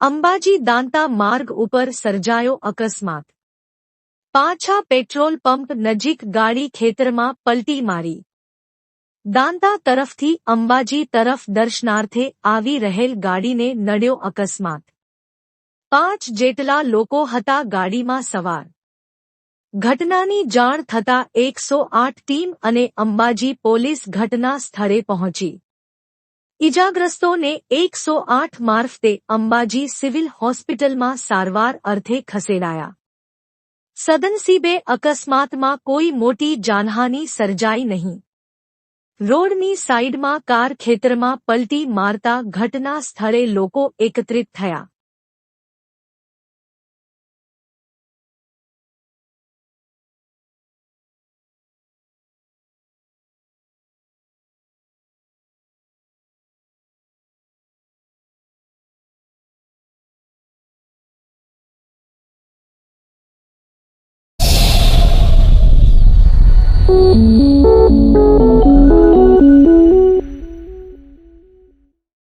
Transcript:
અંબાજી દાંતા માર્ગ ઉપર સર્જાયો અકસ્માત. પાછા પેટ્રોલ પંપ નજીક ગાડી ખેતરમાં પલટી મારી. દાંતા તરફથી અંબાજી તરફ દર્શનાર્થે આવી રહેલ ગાડીને નડ્યો અકસ્માત. પાંચ જેટલા લોકો હતા ગાડીમાં સવાર. ઘટનાની જાણ થતાં એકસો આઠ ટીમ અને અંબાજી પોલીસ ઘટના સ્થળે પહોંચી. ઇજાગ્રસ્તોને એકસો આઠ મારફતે અંબાજી સિવિલ હોસ્પિટલમાં સારવાર અર્થે ખસેડાયા સદનસીબે અકસ્માતમાં કોઈ મોટી જાનહાની સર્જાઈ નહીં રોડની સાઇડમાં કાર ખેતરમાં પલટી મારતા ઘટના સ્થળે લોકો એકત્રિત થયા Música